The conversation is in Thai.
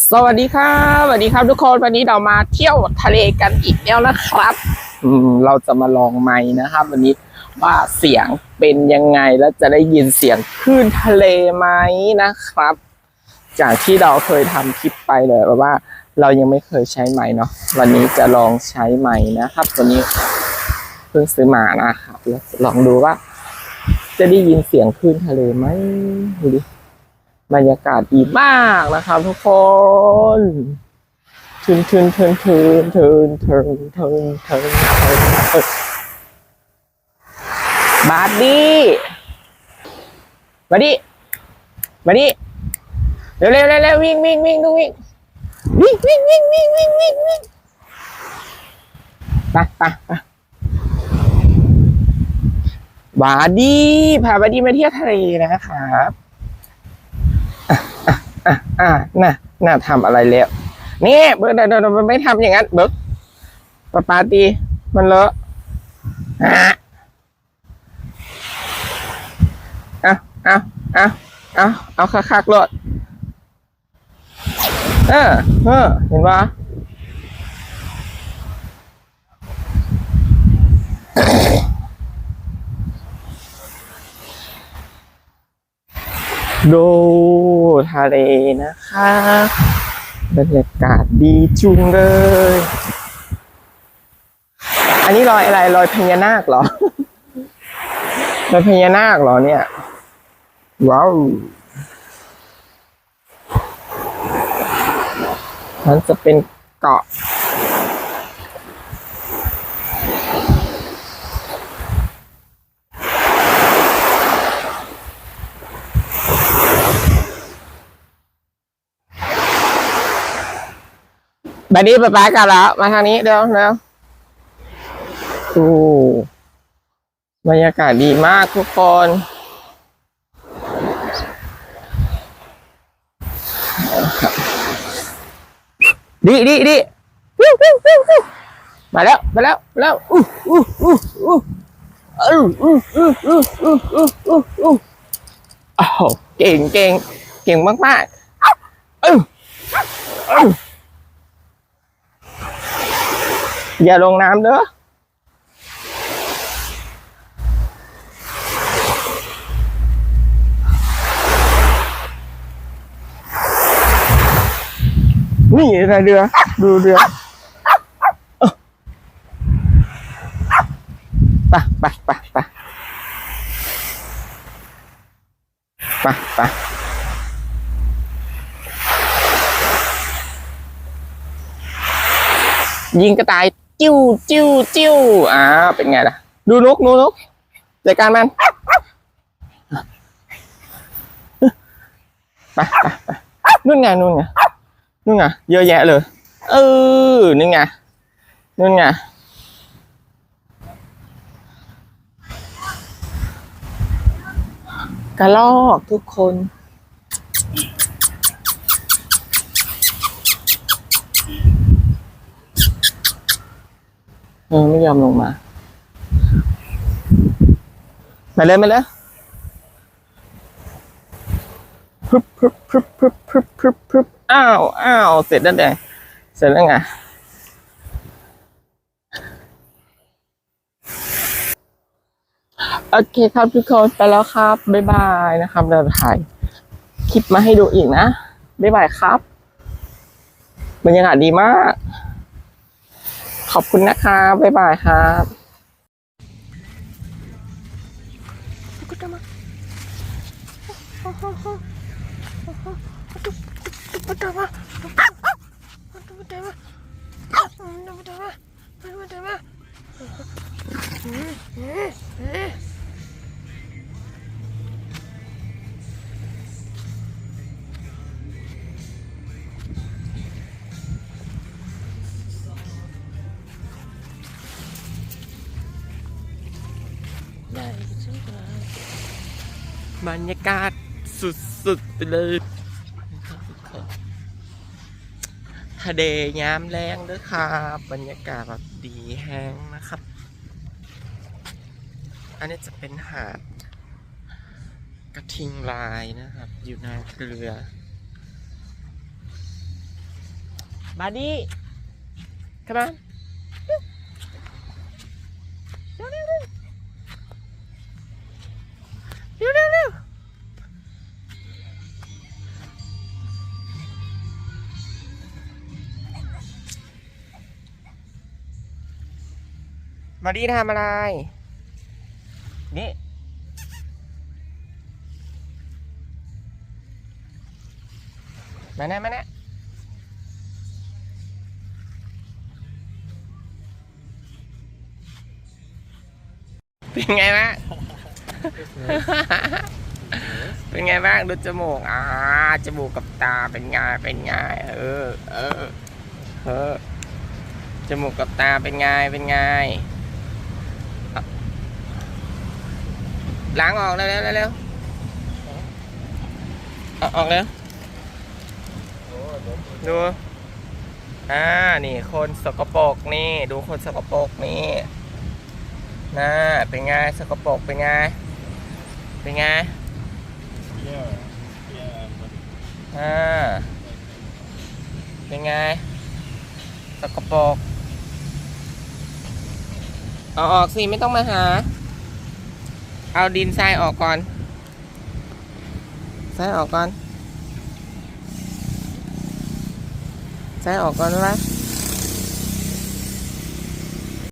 สวัสดีครับสวัสดีครับทุกคนวันนี้เรามาเที่ยวทะเลกันอีกแล้วนะครับ อืมเราจะมาลองไม้นะครับวันนี้ว่าเสียงเป็นยังไงแล้วจะได้ยินเสียงคลื่นทะเลไหมนะครับ จากที่เราเคยทำคลิปไปเลยว่า เรายังไม่เคยใช้ไม้เนาะวันนี้จะลองใช้ไม้นะครับ ตัวนี้เพิ่งซื้อมานะครับลองดูว่า จะได้ยินเสียงคลื่นทะเลไหมดูดิ บรรยากาศดีมากนะครับทุกคนทึนทึนทึนทึนทึนทึนทึนทึนทึนบาร์ดี้มาดิมาดิเร็วเร็วเร็วเร็ววิ่งวิ่งวิ่งต้องวิ่งวิ่งวิ่งวิ่งวิ่งวิ่งวิ่งวิ่งไปไปไปบาร์ดี้พาบาร์ดี้มาเที่ยวทะเลนะครับ อะน่ะน่ะทำอะไรแล้วนี่เบิร์ดเดี๋ยวเดี๋ยวเดี๋ยวไม่ทำอย่างนั้นเบิร์ดปาปาตีมันเลอะอะเอาเอาเอาเอาเอาคักๆรถเออเออเห็นปะ ดูทะเลนะคะ บรรยากาศดีจุงเลย อันนี้รอยอะไรรอยพญานาคเหรอ รอยพญานาคเหรอเนี่ย ว้าวมันจะเป็นเกาะ บบนี้ป๊าป๊ากลับแล้ว มาทางนี้เดี๋ยวเดี๋ยวโอ้บรรยากาศดีมากทุกคน ดีดีดีวิววิววิวมาแล้ว มาแล้วมาแล้วอู้อู้อู้อู้อู้อู้อู้อู้อู้อู้อู้อู้โอ้โหเก่งเก่งเก่งมากมากๆอ้าวเอ và đoàn nam nữa Ni ra đưa đưa dia. Pah, ờ. pah, pah, pah. Pah, pah. Viên cái tay จิ้วจิ้วจิ้วอ่าเป็นไงล่ะ ดูนกดูนกจัดการมันไปไปไปนู่นไงนู่นไงนู่นไงเยอะแยะเลย เออนี่ไงนู่นไงกระลอกทุกคน เออไม่ยอมลงมา มาเลยมาเลยพึบพึบพึบพึบพึบพึบพึบอ้าวอ้าวเสร็จแล้วไงเสร็จแล้วไงโอเคครับทุกคนไปแล้วครับ บ๊ายบายนะครับเราถ่ายคลิปมาให้ดูอีกนะ บ๊ายบายครับ บรรยากาศดีมาก ขอบคุณนะครับบ๊ายบายครับ บรรยากาศสุดๆไปเลยทะเลยามแรงด้วยครับบรรยากาศแบบดีแห้งนะครับ อันนี้จะเป็นหาดกระทิงลายนะครับ อยู่ในเรือบาดี้ come on บาดี้ทำอะไร นี่ มาแน่มาแน่เป็นไงบ้างเป็นไงบ้างดูจมูก อ่า จมูกกับตาเป็นไง เป็นไง เออ เออ เออ จมูกกับตาเป็นไง เป็นไงอะ ล้างออกเร็วเร็วเร็วออกเร็วดูอ่านี่คนสกปรกนี่ ดูคนสกปรกนี่น่าเป็นไงสกปรกเป็นไงเป็นไงอ่าเป็นไงสกปรกเอาออกสิไม่ต้องมาหา เอาดินทรายออกก่อนทรายออกก่อนทรายออกก่อนไหม